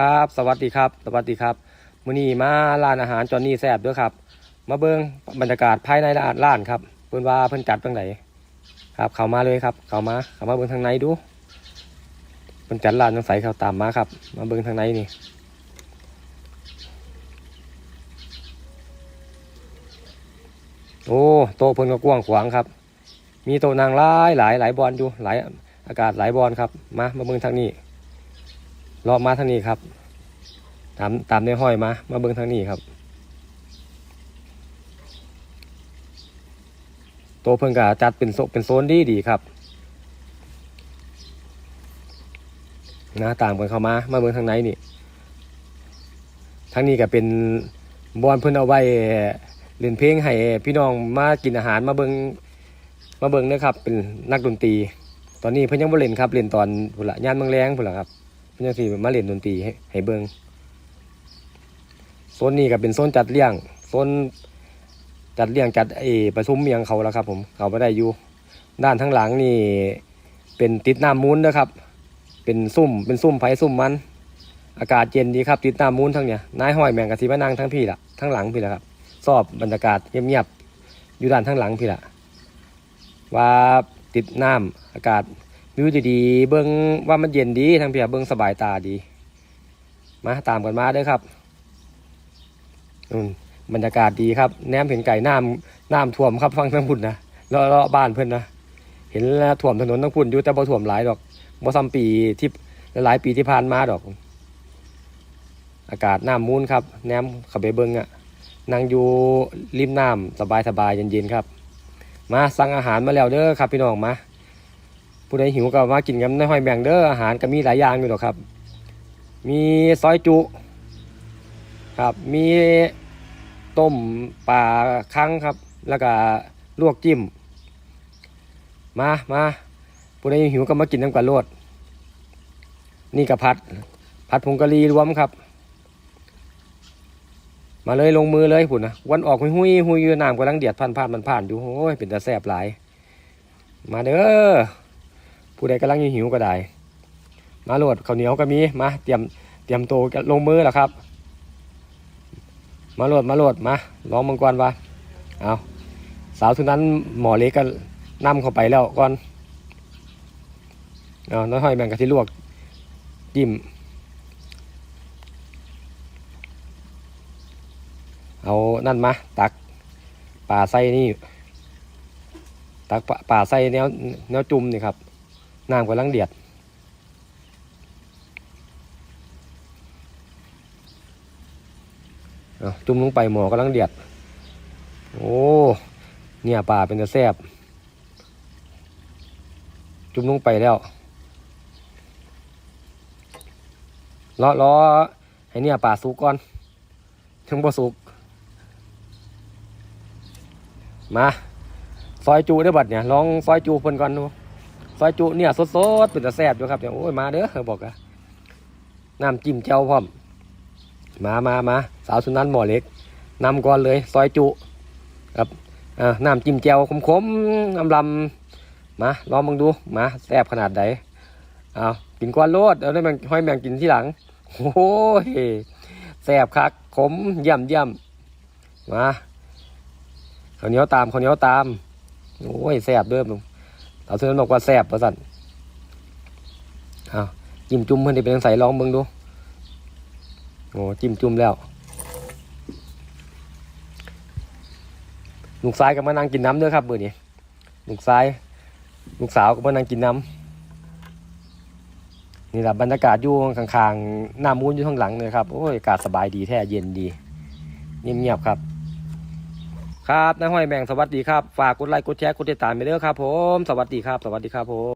ครับ สวัสดีครับ สวัสดีครับมื้อนี้มาร้านอาหารจอนนี่แซ่บด้วยครับ มาเบิ่งบรรยากาศภายในร้านร้านครับเพิ่นว่าเพิ่นจัดจังไดครับ เข้ามาเลยครับ เข้ามาเข้ามาเบิ่งทางในดูเพิ่นจัดร้านจังไสเข้าตามมาครับ มาเบิ่งทางในนี่โอ้โต๊ะเพิ่นก็กว้างขวางครับ มีโต๊ะนางหลายหลายหลายบอลอยู่หลายอากาศหลายบอลครับ มามาเบิ่งทางนี้ รอบมาทางนี้ครับ ตามตามในห้อยมา มาเบิ่งทางนี้ครับ โตวเพิ่งกะจัดเป็นโซเป็นโซนดีดีครับ นะตามกันเข้ามา มาเบิ่งทางไหนนี่ทางนี้ก็เป็นบอลเพิ่นเอาไว้เล่นเพลงให้พี่น้องมากินอาหารมาเบิ่งมาเบิ่งเด้อครับ เป็นนักดนตรี ตอนนี้เพิ่นยังบ่เล่นครับเล่นตอนพุ่นละย่านเมืองแรงพุ่นละครับ เพิ่นจังสิมาเล่นดนตรีให้ให้เบิ่งโซนนี้ก็เป็นโซนจัดเลี้ยงโซนจัดเลี้ยงจัดไอประชุมเมียงเขาแล้วครับ ผมเขาบ่ได้อยู่ ด้านทั้งหลังนี่เป็นติดน้ำมูลนะครับ เป็นซุ่มเป็นซุ่มไผซุ่มมัน อากาศเย็นดีครับ ติดน้ำมูลทั้งเนี่ยนายห้อยแมงกะทิมานั่งทั้งพี่ละทั้งหลังพี่ละครับชอบบรรยากาศเงียบๆอยู่ด้านทั้งหลังพี่ละว่าติดน้ำอากาศ วิวดีๆ เบิ้งว่ามันเย็นดีทั้งเพียเบิ้งสบายตาดี มาตามกันมาเด้อครับอืมบรรยากาศดีครับ แนมเห็นไก่น้ำน้ำท่วมครับฟังทั้งพุ่นนะเลาะเลาะบ้านเพื่อนนะเห็นแล้วท่วมถนนทั้งพุ่นอยู่แต่บ่ท่วมหลายดอกบ่ซ้ำปีที่หลายปีที่ผ่านมาดอก อากาศน้ำมูนครับ แนมข้าไปเบิ้งอะนั่งอยู่ริมน้ำสบายๆเย็นๆครับ มาสั่งอาหารมาแล้วเด้อครับพี่น้องมา ผู้ใดหิวก็มากินกันในห้อยแบ่งเด้ออาหารก็มีหลายอย่างอยู่หรอกครับ มีซอยจุครับมีต้มปลาคั้งครับ แล้วก็ลวกจิ้ม มามาผู้ใดหิวก็มากินน้ำกันโลดนี่กับผัด ผัดผงกะหรี่รวมครับ มาเลยลงมือเลยพุ่นนะวันออกหุยหุยหุยอยู่น้ำกำลังเดือดผ่านผ่านมันผ่านอยู่โอ้ยเป็นตาแสบหลาย มาเด้อ ผู้ใดกำลังหิวก็ได้ มาโหลดข้าวเหนียวก็มีมาเตรียมเตรียมตัวลงมือแล้วครับ มาโหลดมาโหลดมาลองมังกรว่าเอาสาวทุนนั้นหมอเล็กก็นำเข้าไปแล้วก่อนเอาน้อยห้อยแบ่งกะทิลวกจิ้มเอานั่นมาตักป่าไส้นี่ตักป่าไส้แนวแนวจุ่มนี่ครับ น้ำกำลังเดือดจุ่มลงไปหมอกำลังเดือด โอ้เนี่ยป่าเป็นจะแซบจุ่มลงไปแล้วล้อล้อให้เนี่ยป่าสุกก่อนถึงบ่สุก มา ซอยจูได้บัดเนี่ย ลองซอยจูเพิ่นก่อนดู ซอยจูเนี่ยสดๆเป็นตะแซ่บอยู่ครับเนี่ยโอ้ยมาเด้อเขาบอกอะน้ำจิ้มเจ้าพร้อม มามามาสาวสุนันท์หมอเล็กนำก่อนเลยซอยจุครับอ่าน้ำจิ้มเจ้าขมๆลำลำมาลองมึงดูมาแซ่บขนาดไหนเอากินก้อนโลดเอาได้แมงห้อยแมงกินที่หลังโอ้ยแซ่บคักขมเยี่ยมเยี่ยมมาข้าวเหนียวตามข้าวเหนียวตามโอ้ยแสบเด้อมึง สาวเสือบอกว่าแสบประสันเอาจิ้มจุ่มเพื่อนที่เป็นใส่ลองมึงดูโอ้จิ้มจุ่มแล้ว ลูกซ้ายก็มานั่งกินน้ำด้อครับเบอร์นี้ลูกซ้าย ลูกสาวก็มานั่งกินน้ำนี่แหละบรรยากาศอยู่ข้างๆหน้ามูนอยู่ข้างหลังเลยครับโอ้ยอากาศสบายดีแท้เย็นดี เงียบๆครับ ครับนายห้อยแบ่งสวัสดีครับ ฝากกดไลค์กดแชร์กดติดตามไปเด้อครับผม สวัสดีครับ สวัสดีครับผม